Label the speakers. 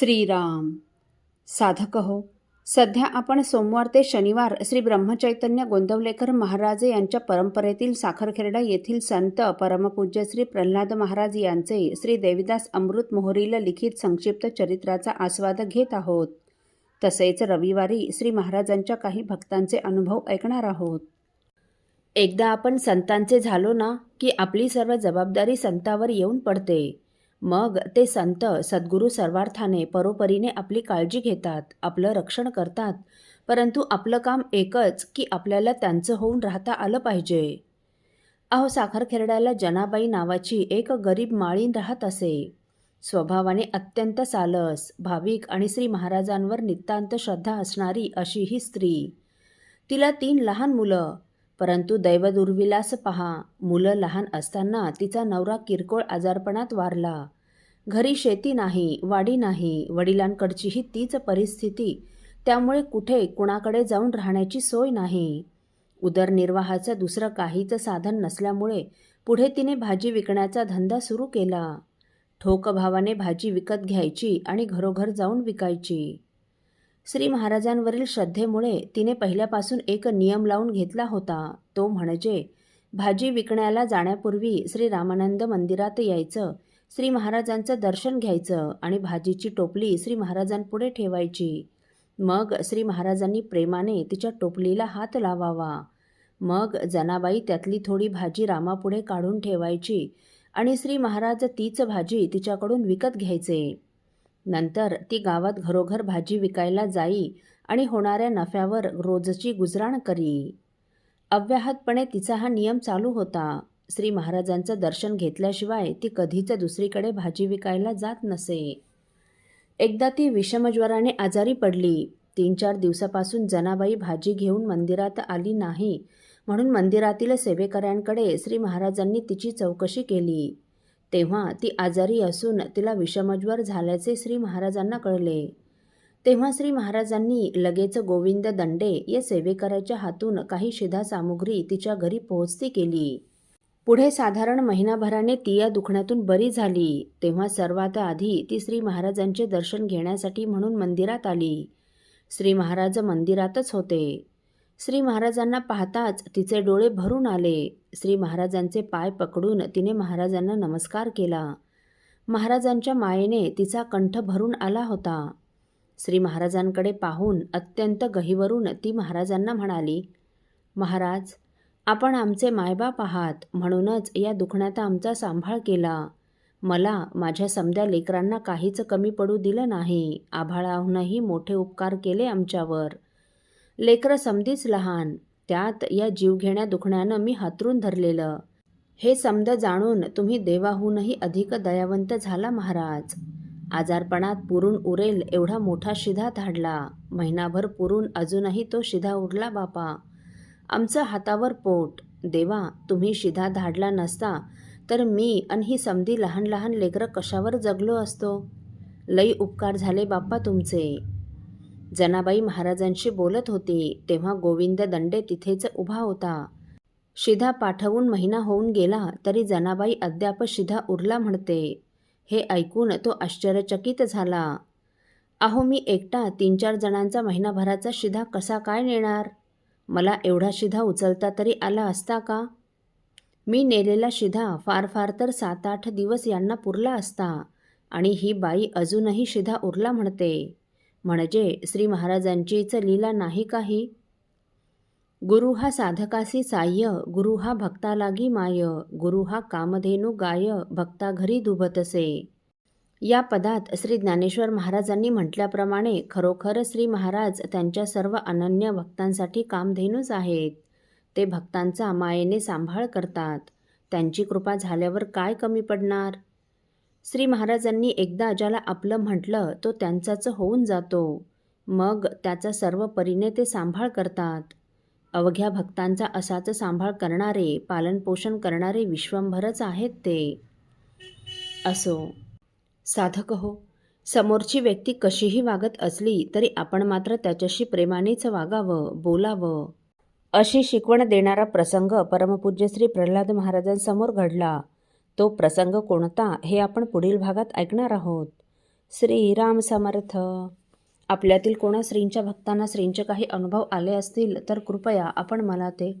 Speaker 1: श्रीराम। साधक हो सध्या आपण सोमवार ते शनिवार श्री ब्रह्मचैतन्य गोंदवलेकर महाराज यांच्या परंपरेतील साखरखेरडा येथील संत परमपूज्य श्री प्रल्हाद महाराज यांचे श्री देविदास अमृत मोहरीला लिखित संक्षिप्त चरित्राचा आस्वाद घेत आहोत. तसेच रविवारी श्री महाराजांच्या काही भक्तांचे अनुभव ऐकणार आहोत. एकदा आपण संतांचे झालो ना की आपली सर्व जबाबदारी संतावर येऊन पडते. मग ते संत सद्गुरू सर्वार्थाने परोपरीने आपली काळजी घेतात आपलं रक्षण करतात परंतु आपलं काम एकच की आपल्याला त्यांचं होऊन राहता आलं पाहिजे. अहो साखरखेरड्याला जनाबाई नावाची एक गरीब माळीन राहत असे. स्वभावाने अत्यंत सालस भाविक आणि श्री महाराजांवर नितांत श्रद्धा असणारी अशी ही स्त्री. तिला तीन लहान मुलं परंतु दैवदुर्विलास पहा. मुलं लहान असताना तिचा नवरा किरकोळ आजारपणात वारला. घरी शेती नाही वाडी नाही वडिलांकडचीही तीच परिस्थिती. त्यामुळे कुठे कुणाकडे जाऊन राहण्याची सोय नाही. उदरनिर्वाहाचं दुसरं काहीचं साधन नसल्यामुळे पुढे तिने भाजी विकण्याचा धंदा सुरू केला. ठोक भावाने भाजी विकत घ्यायची आणि घरोघर जाऊन विकायची. श्री महाराजांवरील श्रद्धेमुळे तिने पहिल्यापासून एक नियम लावून घेतला होता. तो म्हणजे भाजी विकण्याला जाण्यापूर्वी श्री रामानंद मंदिरात यायचं श्री महाराजांचं दर्शन घ्यायचं आणि भाजीची टोपली श्री महाराजांपुढे ठेवायची. मग श्री महाराजांनी प्रेमाने तिच्या टोपलीला हात लावावा. मग जनाबाई त्यातली थोडी भाजी रामापुढे काढून ठेवायची आणि श्री महाराज तीच भाजी तिच्याकडून विकत घ्यायचे. नंतर ती गावात घरोघर भाजी विकायला जाई आणि होणाऱ्या नफ्यावर रोजची गुजराण करी. अव्याहतपणे तिचा हा नियम चालू होता. श्री महाराजांचं दर्शन घेतल्याशिवाय ती कधीच दुसरीकडे भाजी विकायला जात नसे. एकदा ती विषमज्वराने आजारी पडली. तीन चार दिवसापासून जनाबाई भाजी घेऊन मंदिरात आली नाही. म्हणून मंदिरातील सेवेकऱ्यांकडे श्री महाराजांनी तिची चौकशी केली. तेव्हा ती आजारी असून तिला विषमज्वर झाल्याचे श्री महाराजांना कळले. तेव्हा श्री महाराजांनी लगेच गोविंद दंडे या सेवेकऱ्याच्या हातून काही शिधा सामुग्री तिच्या घरी पोहोचती केली. पुढे साधारण महिनाभराने ती या दुखण्यातून बरी झाली. तेव्हा सर्वात आधी ती श्री महाराजांचे दर्शन घेण्यासाठी म्हणून मंदिरात आली. श्री महाराज मंदिरातच होते. श्री महाराजांना पाहताच तिचे डोळे भरून आले. श्री महाराजांचे पाय पकडून तिने महाराजांना नमस्कार केला. महाराजांच्या मायेने तिचा कंठ भरून आला होता. श्री महाराजांकडे पाहून अत्यंत गहिवरून ती महाराजांना म्हणाली महाराज आपण आमचे मायबाप आहात म्हणूनच या दुखण्यात आमचा सांभाळ केला. मला माझ्या समद्या लेकरांना काहीच कमी पडू दिलं नाही. आभाळाहूनही मोठे उपकार केले आमच्यावर. लेकरं समधीच लहान. त्यात या जीवघेण्या दुखण्यानं मी हातरून धरलेलं. हे समद जाणून तुम्ही देवाहूनही अधिक दयावंत झाला महाराज. आजारपणात पुरून उरेल एवढा मोठा शिधा धाडला. महिनाभर पुरून अजूनही तो शिधा उरला बापा. आमचं हातावर पोट. देवा तुम्ही शिधा धाडला नसता तर मी आणि ही समधी लहान लहान लेकरं कशावर जगलो असतो? लई उपकार झाले बाप्पा तुमचे. जनाबाई महाराजांशी बोलत होती तेव्हा गोविंद दंडे तिथेच उभा होता. शिधा पाठवून महिना होऊन गेला तरी जनाबाई अद्याप शिधा उरला म्हणते. हे ऐकून तो आश्चर्यचकित झाला. अहो मी एकटा तीन चार जणांचा महिनाभराचा शिधा कसा काय नेणार? मला एवढा शिधा उचलता तरी आला असता का? मी नेलेला शिधा फार फार तर सात आठ दिवस यांना पुरला असता आणि ही बाई अजूनही शिधा उरला म्हणते. म्हणजे श्री महाराजांचीच लीला नाही काही? गुरु हा साधकासी साह्य गुरु हा भक्तालागी माय गुरु हा कामधेनू गाय भक्ता घरी दुभतसे. या पदात श्री ज्ञानेश्वर महाराजांनी म्हटल्याप्रमाणे खरोखर श्री महाराज त्यांच्या सर्व अनन्य भक्तांसाठी कामधेनूच आहेत. ते भक्तांचा मायेने सांभाळ करतात. त्यांची कृपा झाल्यावर काय कमी पडणार? श्री महाराजांनी एकदा ज्याला आपलं म्हटलं तो त्यांचाच होऊन जातो. मग त्याचा सर्व परीने ते सांभाळ करतात. अवघ्या भक्तांचा असाच सांभाळ करणारे पालनपोषण करणारे विश्वंभरच आहेत ते. असो. साधक हो. समोरची व्यक्ती कशीही वागत असली तरी आपण मात्र त्याच्याशी प्रेमानेच वागावं बोलावं. अशी शिकवण देणारा प्रसंग परमपूज्य श्री प्रल्हाद महाराजांसमोर घडला. तो प्रसंग कोणता हे आपण पुढील भागात ऐकणार आहोत. श्रीराम समर्थ. आपल्यातील कोणा श्रींच्या भक्तांना श्रींचे काही अनुभव आले असतील तर कृपया आपण मला ते